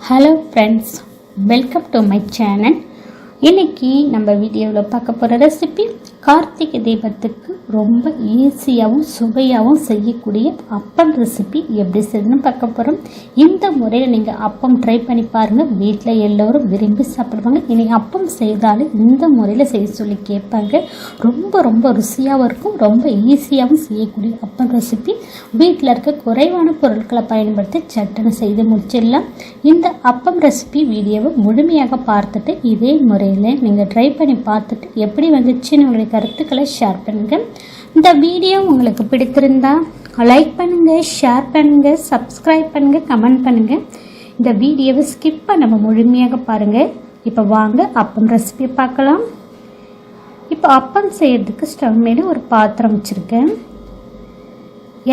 Hello friends welcome to my channel இன்னைக்கு நம்ம வீடியோவில் பார்க்க போகிற ரெசிபி கார்த்திகை தீபத்துக்கு ரொம்ப ஈஸியாகவும் சுவையாகவும் செய்யக்கூடிய அப்பம் ரெசிபி எப்படி செய்யணும்னு பார்க்க போகிறோம் இந்த முறையில் நீங்கள் அப்பம் ட்ரை பண்ணி பாருங்கள் வீட்டில் எல்லோரும் விரும்பி சாப்பிடுவாங்க. இனி அப்பம் செய்தாலும் இந்த முறையில் செய்ய சொல்லி கேட்பாங்க. ரொம்ப ரொம்ப ருசியாகவும் இருக்கும். ரொம்ப ஈஸியாகவும் செய்யக்கூடிய அப்பம் ரெசிபி வீட்டில் இருக்க குறைவான பொருட்களை பயன்படுத்தி சட்டனை செய்து முடிச்சிடலாம். இந்த அப்பம் ரெசிபி வீடியோவை முழுமையாக பார்த்துட்டு இதே முறையில் நீங்கள் ட்ரை பண்ணி பார்த்துட்டு எப்படி வந்துச்சுன்னு உங்களுடைய கருத்துக்களை ஷேர் பண்ணுங்கள் இந்த வீடியோ உங்களுக்கு பிடித்திருந்தா லைக் பண்ணுங்கள் ஷேர் பண்ணுங்கள் சப்ஸ்கிரைப் பண்ணுங்கள் கமெண்ட் பண்ணுங்கள் இந்த வீடியோவை ஸ்கிப் நம்ம முழுமையாக பாருங்கள் இப்போ வாங்க அப்பம் ரெசிபி பார்க்கலாம். இப்போ அப்பம் செய்கிறதுக்கு ஸ்டவ் மேலே ஒரு பாத்திரம் வச்சுருக்கேன்.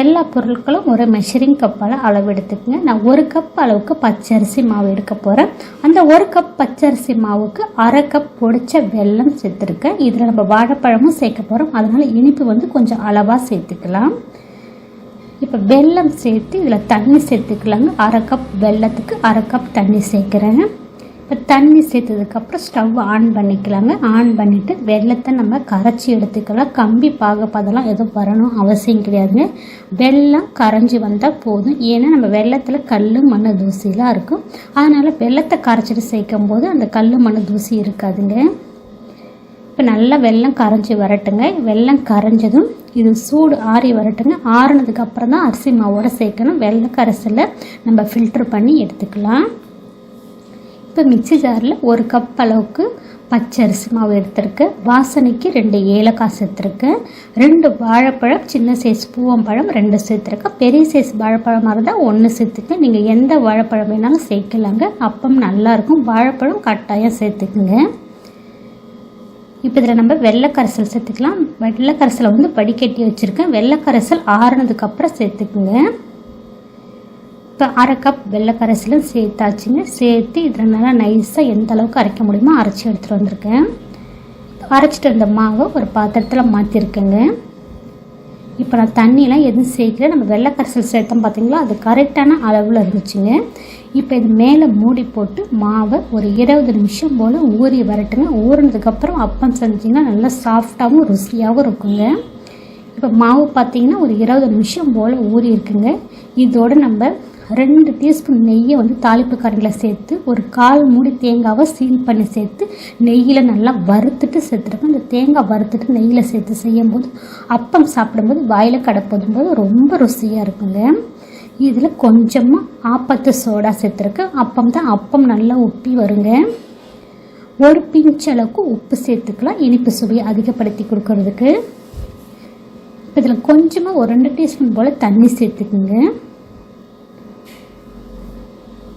எல்லா பொருட்களும் ஒரு மெஷரிங் கப்பால் அளவு எடுத்துக்கங்க நான் ஒரு கப் அளவுக்கு பச்சரிசி மாவு எடுக்க போகிறேன் அந்த ஒரு கப் பச்சரிசி மாவுக்கு அரை கப் பொடிச்ச வெல்லம் சேர்த்துருக்கேன். இதில் நம்ம வாழைப்பழமும் சேர்க்க போகிறோம் அதனால் இனிப்பு வந்து கொஞ்சம் அளவாக சேர்த்துக்கலாம். இப்போ வெல்லம் சேர்த்து இதில் தண்ணி சேர்த்துக்கலாங்க. அரை கப் வெல்லத்துக்கு அரை கப் தண்ணி சேர்க்குறேன் இப்போ தண்ணி சேர்த்ததுக்கப்புறம் ஸ்டவ் ஆன் பண்ணிக்கலாங்க. ஆன் பண்ணிவிட்டு வெள்ளத்தை நம்ம கரைச்சி எடுத்துக்கலாம். கம்பி பாகப்பதெல்லாம் எதுவும் வரணும் அவசியம் கிடையாதுங்க. வெள்ளம் கரைஞ்சி வந்தால் போதும். ஏன்னா நம்ம வெள்ளத்தில் கல் மண் தூசிலாம் இருக்கும். அதனால் வெள்ளத்தை கரைச்சிட்டு சேர்க்கும் போது அந்த கல் மண் தூசி இருக்காதுங்க. இப்போ நல்லா வெள்ளம் கரைஞ்சி வரட்டுங்க. வெள்ளம் கரைஞ்சதும் இது சூடு ஆறி வரட்டுங்க. ஆறுனதுக்கப்புறம் தான் அரிசி மாவோட சேர்க்கணும். வெள்ளை கரைசலை நம்ம ஃபில்ட்ரு பண்ணி எடுத்துக்கலாம். இப்போ மிக்சி ஜாரில் ஒரு கப் அளவுக்கு பச்சரிசி மாவு எடுத்திருக்கேன். வாசனைக்கு ரெண்டு ஏலக்காய் சேர்த்துருக்கேன். ரெண்டு வாழைப்பழம் சின்ன சைஸ் பூவம்பழம் ரெண்டு சேர்த்துருக்கேன். பெரிய சைஸ் வாழைப்பழமாக இருந்தால் ஒன்று சேர்த்துக்க நீங்கள் எந்த வாழைப்பழம் வேணாலும் சேர்க்கலாங்க. அப்பம் நல்லாயிருக்கும் வாழைப்பழம் கட்டாயம் சேர்த்துக்குங்க. இப்போ இதில் நம்ம வெள்ளைக்கரைசல் சேர்த்துக்கலாம். வெள்ளைக்கரைசலை வந்து வடிகட்டி வச்சுருக்கேன். வெள்ளைக்கரைசல் ஆறுனதுக்கப்புறம் சேர்த்துக்குங்க. இப்போ அரை கப் வெள்ளை சேர்த்தாச்சுங்க. சேர்த்து இதில் நல்லா நைஸாக எந்த அளவுக்கு அரைக்க முடியுமோ அரைச்சி எடுத்துகிட்டு வந்திருக்கேன். அரைச்சிட்டு வந்த மாவை ஒரு பாத்திரத்தில் மாற்றிருக்கேங்க இப்போ நான் தண்ணியெலாம் எதுவும் சேர்க்கல. நம்ம வெள்ளை கரைசல் சேர்த்தோம் பார்த்தீங்களா அது கரெக்டான அளவில் இருந்துச்சுங்க. இப்போ இது மேலே மூடி போட்டு மாவை ஒரு இருபது நிமிஷம் போல் ஊறி வரட்டுங்க. ஊறினதுக்கப்புறம் அப்பம் செஞ்சிங்கன்னா நல்லா சாஃப்டாகவும் ருசியாகவும் இருக்குங்க. இப்போ மாவு பார்த்தீங்கன்னா ஒரு இருபது நிமிஷம் போல் ஊறி இருக்குங்க. இதோடு நம்ம ரெண்டு டீஸ்பூன் நெய்யை வந்து தாளிப்பு கரண்டில் சேர்த்து ஒரு கால் மூடி தேங்காவை சீல் பண்ணி சேர்த்து நெய்யில் நல்லா வறுத்துட்டு சேர்த்துருக்கோம் அந்த தேங்காய் வறுத்துட்டு நெய்யில் சேர்த்து செய்யும்போது அப்பம் சாப்பிடும்போது வாயில் கடப்பதும் போது ரொம்ப ருசியாக இருக்குங்க. இதில் கொஞ்சமாக ஆப்பத்து சோடா சேர்த்துருக்கேன். அப்பம் தான் அப்பம் நல்லா உப்பி வருங்க. ஒரு பிஞ்ச் அளவுக்கு உப்பு சேர்த்துக்கலாம். இனிப்பு சுவையை அதிகப்படுத்தி கொடுக்கறதுக்கு. இதில் கொஞ்சமாக ஒரு ரெண்டு டீஸ்பூன் போல் தண்ணி சேர்த்துக்குங்க.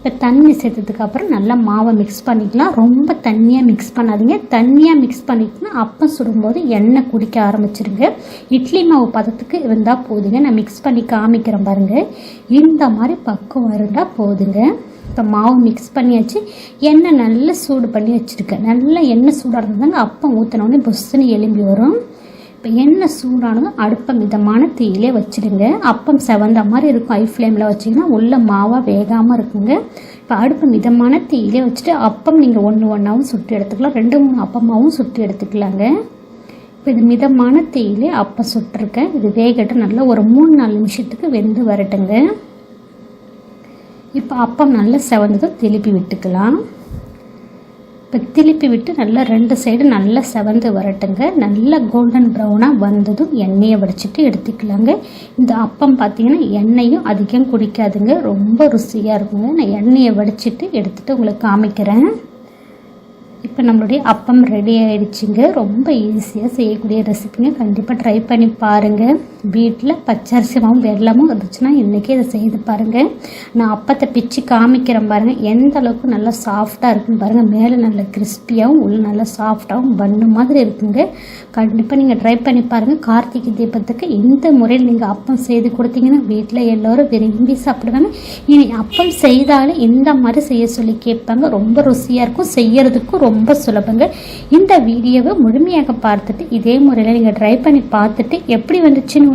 இப்போ தண்ணி சேர்த்ததுக்கு அப்புறம் நல்லா மாவை மிக்ஸ் பண்ணிக்கலாம். ரொம்ப தண்ணியாக மிக்ஸ் பண்ணாதீங்க. தண்ணியாக மிக்ஸ் பண்ணிட்டுனா அப்பம் சுடும்போது எண்ணெய் குடிக்க ஆரம்பிச்சிருங்க. இட்லி மாவு பதத்துக்கு இருந்தால் போதுங்க. நான் மிக்ஸ் பண்ணி காமிக்கிறேன் பாருங்கள் இந்த மாதிரி பக்குவம் இருந்தால் போதுங்க. இப்போ மாவு மிக்ஸ் பண்ணியாச்சு. எண்ணெய் நல்லா சூடு பண்ணி வச்சுருக்கேன். நல்லா எண்ணெய் சூடாக இருந்தாங்க அப்பம் ஊற்றினோடனே பொஸ்ஸுன்னு எலும்பி வரும். இப்போ எண்ணெய் சூடானதும் அடுப்பை மிதமான தீயிலே வச்சுடுங்க. அப்பம் செவந்த மாதிரி இருக்கும். ஐ ஃப்ளேமில் வச்சிங்கன்னா உள்ள மாவாக வேகாமல் இருக்குங்க. இப்போ அடுப்பு மிதமான தீயிலே வச்சுட்டு அப்பம் நீங்கள் ஒன்று ஒன்றாவும் சுட்டு எடுத்துக்கலாம். ரெண்டு மூணு அப்பமாகவும் சுட்டு எடுத்துக்கலாங்க. இப்போ இது மிதமான தீயிலே அப்பம் சுட்டிருக்கேன். இது வேகட்டும். நல்லா ஒரு மூணு நாலு நிமிஷத்துக்கு வெந்து வரட்டுங்க. இப்போ அப்பம் நல்லா செவந்ததும் திருப்பி விட்டுக்கலாம். திருப்பி விட்டு நல்லா ரெண்டு சைடு நல்லா செவந்து வரட்டுங்க. நல்லா கோல்டன் ப்ரௌனாக வந்ததும் எண்ணெயை வடிச்சிட்டு எடுத்துக்கலாங்க. இந்த அப்பம் பார்த்தீங்கன்னா எண்ணெயும் அதிகம் குடிக்காதுங்க. ரொம்ப ருசியாக இருக்குங்க. நான் எண்ணெயை வடிச்சிட்டு எடுத்துகிட்டு உங்களுக்கு காமிக்கிறேன். இப்போ நம்மளுடைய அப்பம் ரெடி ஆகிடுச்சிங்க ரொம்ப ஈஸியாக செய்யக்கூடிய ரெசிபிங்க கண்டிப்பாக ட்ரை பண்ணி பாருங்கள் வீட்டில் பச்சரிசி மாவும் வெள்ளமும் இருந்துச்சுன்னா இன்றைக்கி இதை செய்து பாருங்கள் நான் அப்பத்தை பிச்சு காமிக்கிறேன் பாருங்கள் எந்த அளவுக்கு நல்லா சாஃப்டாக இருக்குன்னு பாருங்கள் மேலே நல்ல கிறிஸ்பியாகவும் உள்ள நல்லா சாஃப்டாகவும் பண்ணு மாதிரி இருக்குங்க. கண்டிப்பாக நீங்கள் ட்ரை பண்ணி பாருங்கள் கார்த்திகை தீபத்துக்கு இந்த முறையில் நீங்கள் அப்பம் செய்து கொடுத்தீங்கன்னா வீட்டில் எல்லோரும் விரும்பி சாப்பிடுவாங்க. இனி அப்பம் செய்தாலும் இந்த மாதிரி செய்ய சொல்லி கேட்பாங்க. ரொம்ப ருசியாக இருக்கும். செய்யறதுக்கும் ரொம்ப சுலபங்க. இந்த வீடியோவை முழுமையாக பார்த்துட்டு இதே முறையில் நீங்கள் ட்ரை பண்ணி பார்த்துட்டு எப்படி வந்துச்சுன்னு